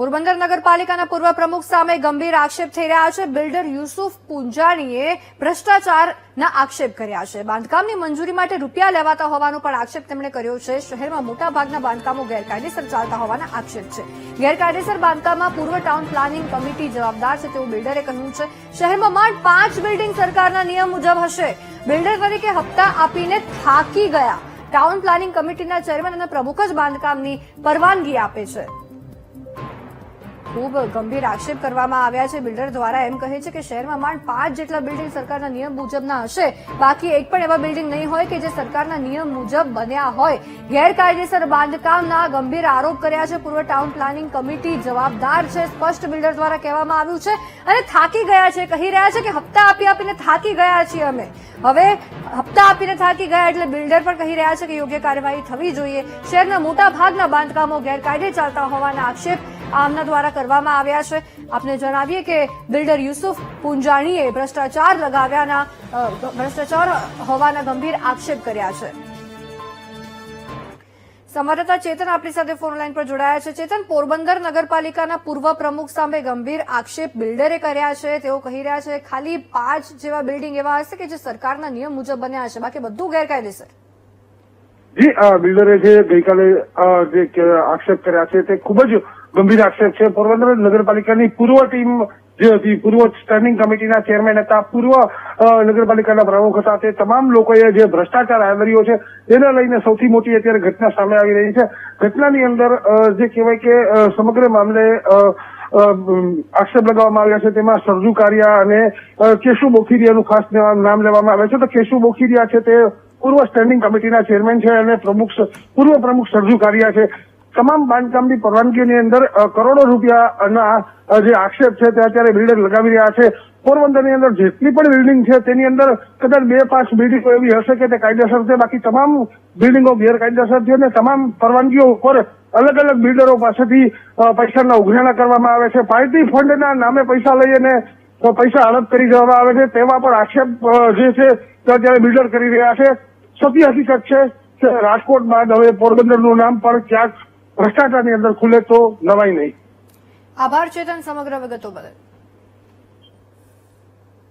પોરબંદર નગરપાલિકાના પૂર્વ પ્રમુખ સામે ગંભીર આક્ષેપ થઈ રહ્યા છે. બિલ્ડર યુસુફ પુંજાણીએ ભ્રષ્ટાચારના આક્ષેપ કર્યા છે. બાંધકામની મંજૂરી માટે રૂપિયા લેવાતા હોવાનો પણ આક્ષેપ તેમણે કર્યો છે. શહેરમાં મોટાભાગના બાંધકામો ગેરકાયદેસર ચાલતા હોવાના આક્ષેપ છે. ગેરકાયદેસર બાંધકામમાં પૂર્વ ટાઉન પ્લાનિંગ કમિટી જવાબદાર છે તેવું બિલ્ડરે કહ્યું છે. શહેરમાં માંડ પાંચ બિલ્ડિંગ સરકારના નિયમ મુજબ હશે. બિલ્ડર તરીકે હપ્તા આપીને થાકી ગયા. ટાઉન પ્લાનિંગ કમિટીના ચેરમેન અને પ્રમુખ જ બાંધકામની પરવાનગી આપે છે. ખૂબ ગંભીર આક્ષેપ કરવામાં આવ્યા છે. બિલ્ડર દ્વારા એમ કહે છે કે શહેરમાં માંડ પાંચ જેટલા બિલ્ડિંગ સરકારના નિયમ મુજબના હશે. બાકી એક પણ એવા બિલ્ડિંગ નહીં હોય કે જે સરકારના નિયમ મુજબ બન્યા હોય. ગેરકાયદેસર બાંધકામના ગંભીર આરોપ કર્યા છે. પૂર્વ ટાઉન પ્લાનિંગ કમિટી જવાબદાર છે, સ્પષ્ટ બિલ્ડર દ્વારા કહેવામાં આવ્યું છે. અને થાકી ગયા છે. કહી રહ્યા છે કે હપ્તા આપી આપીને થાકી ગયા છીએ અમે. હવે હપ્તા આપીને થાકી ગયા એટલે બિલ્ડર પણ કહી રહ્યા છે કે યોગ્ય કાર્યવાહી થવી જોઈએ. શહેરના મોટા ભાગના બાંધકામો ગેરકાયદે ચાલતા હોવાના આક્ષેપ આમના દ્વારા કરવામાં આવ્યા છે. આપને જણાવીએ કે બિલ્ડર યુસુફ પુંજાણીએ ભ્રષ્ટાચાર લગાવ્યાના ભ્રષ્ટાચાર હોવાના ગંભીર આક્ષેપ કર્યા છે. સંવાદદાતા ચેતન આપણી સાથે ફોન લાઈન પર જોડાયા છે. ચેતન, પોરબંદર નગરપાલિકાના પૂર્વ પ્રમુખ સામે ગંભીર આક્ષેપ બિલ્ડરે કર્યા છે. તેઓ કહી રહ્યા છે, ખાલી પાંચ જેવા બિલ્ડિંગ એવા હશે કે જે સરકારના નિયમ મુજબ બન્યા હશે. બાકી બધું ગેરકાયદેસર. જી બિલ્ડરે જે ગઈકાલે જે આક્ષેપ કર્યા છે તે ખૂબ જ ગંભીર આક્ષેપ છે. પોરબંદર નગરપાલિકાની પૂર્વ ટીમ જે હતી, પૂર્વ સ્ટેન્ડિંગ કમિટીના ચેરમેન હતા, પૂર્વ નગરપાલિકાના પ્રમુખ હતા તે તમામ લોકોએ જે ભ્રષ્ટાચાર આદર્યો છે, તેને લઈને સૌથી મોટી અત્યારે ઘટના સામે આવી રહી છે. ઘટનાની અંદર જે કહેવાય કે સમગ્ર મામલે આક્ષેપ લગાવવામાં આવ્યા છે. તેમાં સરજુ કારિયા અને કેશુ બોખીરિયાનું ખાસ નામ લેવામાં આવે છે. તો કેશુ બોખીરિયા છે તે પૂર્વ સ્ટેન્ડિંગ કમિટીના ચેરમેન છે અને પ્રમુખ પૂર્વ પ્રમુખ સરજુ કારિયા છે. તમામ બાંધકામની પરવાનગીની અંદર કરોડો રૂપિયાના જે આક્ષેપ છે તે અત્યારે બિલ્ડર લગાવી રહ્યા છે. પોરબંદરની અંદર જેટલી પણ બિલ્ડિંગ છે, તેની અંદર કદાચ બે, પાંચ બિલ્ડિંગો એવી હશે કે તે કાયદેસર છે. બાકી તમામ બિલ્ડિંગો ગેરકાયદેસર છે અને તમામ પરવાનગીઓ ઉપર અલગ અલગ બિલ્ડરો પાસેથી પૈસાના ઉઘરાણા કરવામાં આવે છે. પાર્ટી ફંડના નામે પૈસા લઈ અને પૈસા હડપ કરી દેવામાં આવે છે. તેમાં પણ આક્ષેપ જે છે તે અત્યારે બિલ્ડર કરી રહ્યા છે. સત્ય હકીકત છે રાજકોટ બાદ હવે પોરબંદરનું નામ પણ ક્યાંક ભ્રષ્ટાચારની અંદર ખુલે તો નવાઈ નહીં. આભાર ચેતન સમગ્ર વિગતો બદલ.